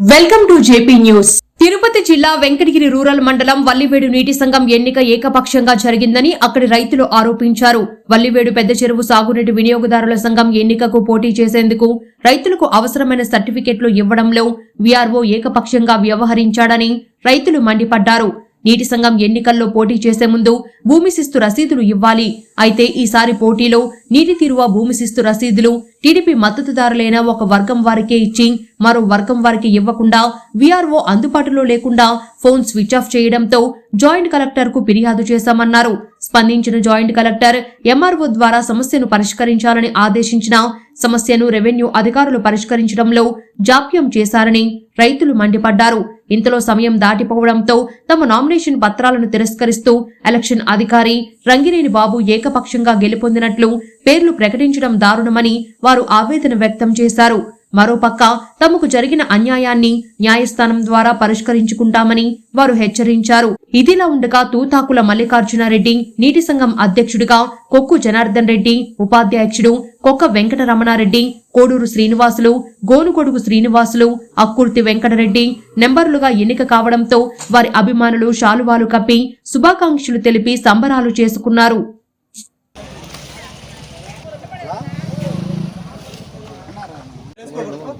Welcome to JP news. Tirupati జిల్లా Venkatagiri rural మండలం వల్లివేడు నీటి సంఘం ఎన్నిక ఏకపక్షంగా జరిగిందని అక్కడి రైతులు ఆరోపించారు. వల్లివేడు పెద్ద చెరువు సాగునీటి వినియోగదారుల సంఘం ఎన్నికకు పోటీ చేసేందుకు రైతులకు అవసరమైన సర్టిఫికెట్లు ఇవ్వడంలో వీఆర్ఓ ఏకపక్షంగా వ్యవహరించాడని రైతులు మండిపడ్డారు. నీటి సంఘం ఎన్నికల్లో పోటీ చేసే ముందు భూమి శిస్తు రసీదులు ఇవ్వాలి. అయితే ఈసారి పోటీలో నీటి తీరువ భూమి శిస్తు రసీదులు టీడీపీ మద్దతుదారులైన ఒక వర్గం వారికే ఇచ్చి మరో వర్గం వారికి ఇవ్వకుండా వీఆర్ఓ అందుబాటులో లేకుండా ఫోన్ స్విచ్ ఆఫ్ చేయడంతో జాయింట్ కలెక్టర్కు ఫిర్యాదు చేశామన్నారు. స్పందించిన జాయింట్ కలెక్టర్ ఎంఆర్ఓ ద్వారా సమస్యను పరిష్కరించాలని ఆదేశించిన సమస్యను రెవెన్యూ అధికారులు పరిష్కరించడంలో జాప్యం చేశారని రైతులు మండిపడ్డారు. ఇంతలో సమయం దాటిపోవడంతో తమ నామినేషన్ పత్రాలను తిరస్కరిస్తూ ఎలక్షన్ అధికారి రంగినేని బాబు ఏకపక్షంగా గెలుపొందినట్లు పేర్లు ప్రకటించడం దారుణమని వారు ఆవేదన వ్యక్తం చేశారు. మరోపక్క తమకు జరిగిన అన్యాయాన్ని న్యాయస్థానం ద్వారా పరిష్కరించుకుంటామని వారు హెచ్చరించారు. ఇదిలా ఉండగా తూతాకుల మల్లికార్జునారెడ్డి నీటి సంఘం అధ్యక్షుడిగా కొక్కు జనార్దన్ రెడ్డి ఉపాధ్యక్షుడు కొక్క వెంకటరమణారెడ్డి కోడూరు శ్రీనివాసులు గోనుకొడుగు శ్రీనివాసులు అక్కుర్తి వెంకటరెడ్డి నెంబర్లుగా ఎన్నిక కావడంతో వారి అభిమానులు శాలువాలు కప్పి శుభాకాంక్షలు తెలిపి సంబరాలు చేసుకున్నారు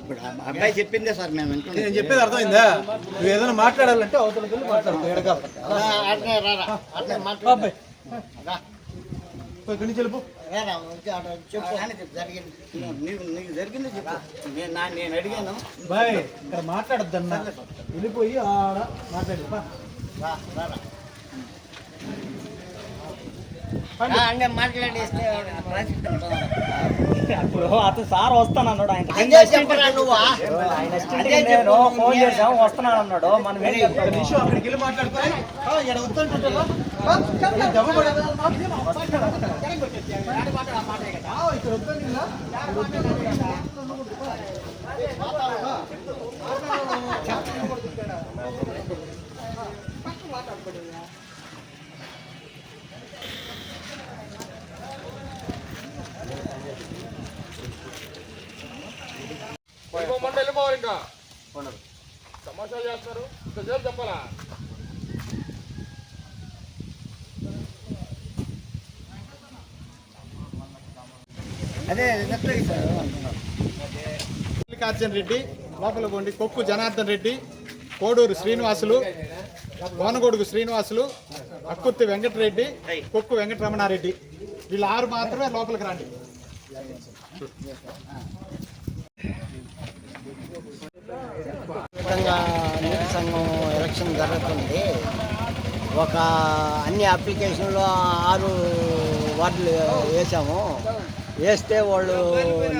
ఇప్పుడు ఆ అబ్బాయి చెప్పిందే సార్ మేము. నేను చెప్పేది అర్థమైందా? నువ్వు ఏదైనా మాట్లాడాలంటే అవతలకి వెళ్ళి మాట్లాడుతావు ఎడగా రా, రా, రా. రా, ఇక్కడి నుంచి వెళ్ళిపో. రా, రా, వచ్చి అటు చెప్పు. జరిగింది. నీకు నీకు జరిగింది చెప్పు. నేను నా- నేను అడిగాను. బాయ్ ఇక్కడ మాట్లాడద్దన్న. వెళ్ళిపోయి ఆడ మాట్లాడి ఇప్పుడు అతను సార్ వస్తానన్నాడు ఆయన అదే చెప్పరా నువ్వా? ఆయన నేను ఫోన్ చేసాము వస్తున్నాను అన్నాడు. మనం మాట్లాడుకోవాలి ఆ, ఈడ వద్దంటుంటావా? ఆ, ఈ దెబ్బ పడేదా? ఆ, ఇక్కడ వద్దని ఇలా? వెళ్ళిపోమంటే వెళ్ళిపోవాలి ఇంకా. చేస్తారు. ఇంతసేపు చెప్పాలా? అదే రెడ్డి లోపల పోండి. కొక్కు జనార్దన్ రెడ్డి కోడూరు శ్రీనివాసులు కోనగొడుగు శ్రీనివాసులు అక్కుర్తి వెంకటరెడ్డి కొక్కు వెంకటరమణారెడ్డి. వీళ్ళు ఆరు మాత్రమే లోపలికి రండి విధంగా నీటి సంఘం ఎలక్షన్ జరుగుతుంది. ఒక అన్ని అప్లికేషన్లో ఆరు వార్డులు వేసాము. వేస్తే వాళ్ళు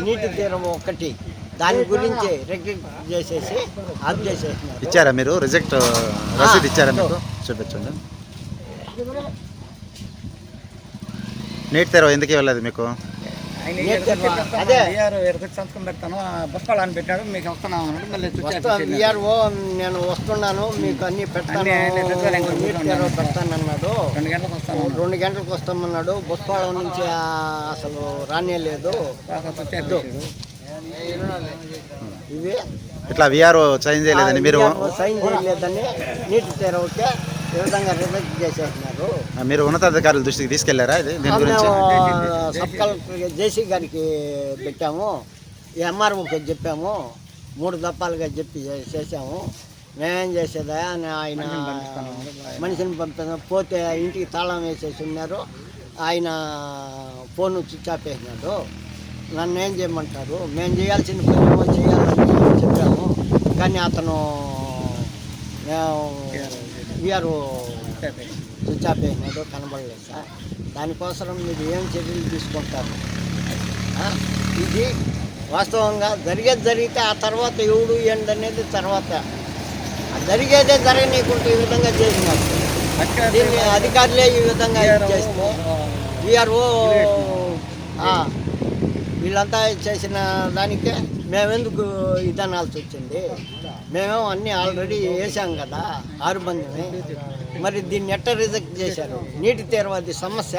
నీటి తీరం ఒకటి దాని గురించి రిజెక్ట్ చేసేసి ఆఫ్ చేసేసినారు ఇచ్చారా మీరు? రిజెక్ట్ రసీదు ఇచ్చారా మీకు? చూపించండి. నీట్ తెరవ ఎందుకు ఇవ్వలేదు మీకు? తీరం అదే. సంతకం పెడతాను. పెట్టాడు. మీకు వస్తున్నాం అన్నాడు. మళ్ళీ వస్తా విఆర్ఓ నేను వస్తున్నాను. మీకు అన్ని పెడతాను. పెడతానన్నాడు. రెండు గంటలకు వస్తాను రెండు గంటలకు వస్తామన్నాడు. బుస్పాళం నుంచి ఆ, అసలు రానే లేదు ఇవి. ఇట్లా విఆర్ఓ సైన్ చేయలేదని మీరు సైన్ చేయలేదని నీటి తెరవకే ఈ విధంగా రిజెక్ట్ చేసేసినారు మీరు ఉన్నతాధికారుల దృష్టికి తీసుకెళ్ళారా ఇది? దీని గురించి మేము సబ్ కలెక్టర్ జేసీ గారికి పెట్టాము. ఎంఆర్ఓకి చెప్పాము. మూడు దప్పాలుగా చెప్పి చేసాము మేమేం చేసేదా అని ఆయన మనిషిని పంపాము పోతే ఇంటికి తాళం వేసేసి ఉన్నారు. ఆయన ఫోన్ స్విచ్ ఆఫ్ వేసినాడు నన్ను ఏం చేయమంటారు? మేము చేయాల్సిన పని చేయాలని చెప్పాము. కానీ అతను మేము వీఆర్ఓ స్విచ్ ఆఫ్ అయినాడు కనబడలేదు సార్. దానికోసం మీరు ఏం చర్యలు తీసుకుంటారు? ఇది వాస్తవంగా జరిగేది జరిగితే ఆ తర్వాత ఎవడు ఏంటి అనేది తర్వాత. జరిగేదే జరగనీయకుంటే ఈ విధంగా చేసినారు దీన్ని అధికారులే ఈ విధంగా చేస్తే వీఆర్ఓ వీళ్ళంతా చేసిన దానికే మేమెందుకు ఇదనాల్సి వచ్చింది మేమేమో అన్నీ ఆల్రెడీ వేసాం కదా ఆరు మందిని మరి దీన్ని ఎట్ట రిజెక్ట్ చేశారు? నీటి తీరవాది సమస్య?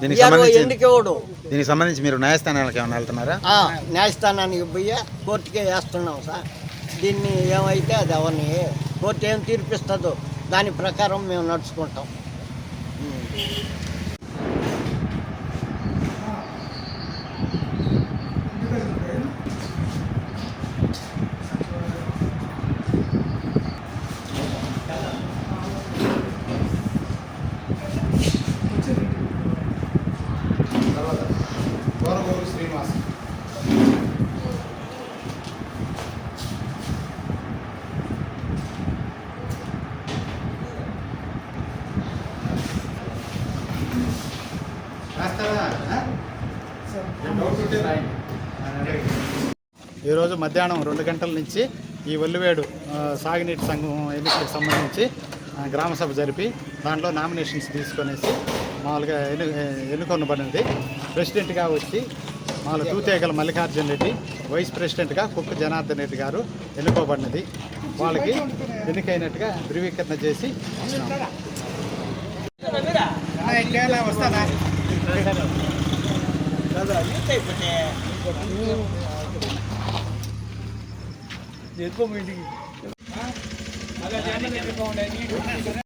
దీనికి సంబంధించి ఎందుకు ఇవ్వడు దీనికి సంబంధించి మీరు న్యాయస్థానాలకు ఏమైనా వెళ్తున్నారా? న్యాయస్థానానికి పోయి కోర్టుకే వేస్తున్నాం సార్. దీన్ని ఏమైతే అది అవన్నీ. కోర్టు ఏం తీర్పిస్తుందో దాని ప్రకారం మేము నడుచుకుంటాం. ఈరోజు మధ్యాహ్నం రెండు గంటల నుంచి ఈ ఒల్లివేడు సాగునీటి సంఘం ఎన్నికలకు సంబంధించి గ్రామసభ గ్రామ సభ జరిపి దాంట్లో నామినేషన్స్ తీసుకొనేసి మామూలుగా ఎన్ను ఎన్నుకొనబడినది. ప్రెసిడెంట్గా వచ్చి మామూలు తూతేగల మల్లికార్జున రెడ్డి వైస్ ప్రెసిడెంట్గా కుక్క జనార్దన్ రెడ్డి గారు ఎన్నుకోబడినది. వాళ్ళకి ఎన్నికైనట్టుగా ధృవీకరణ చేసి ఇచ్చినాం. వస్తానా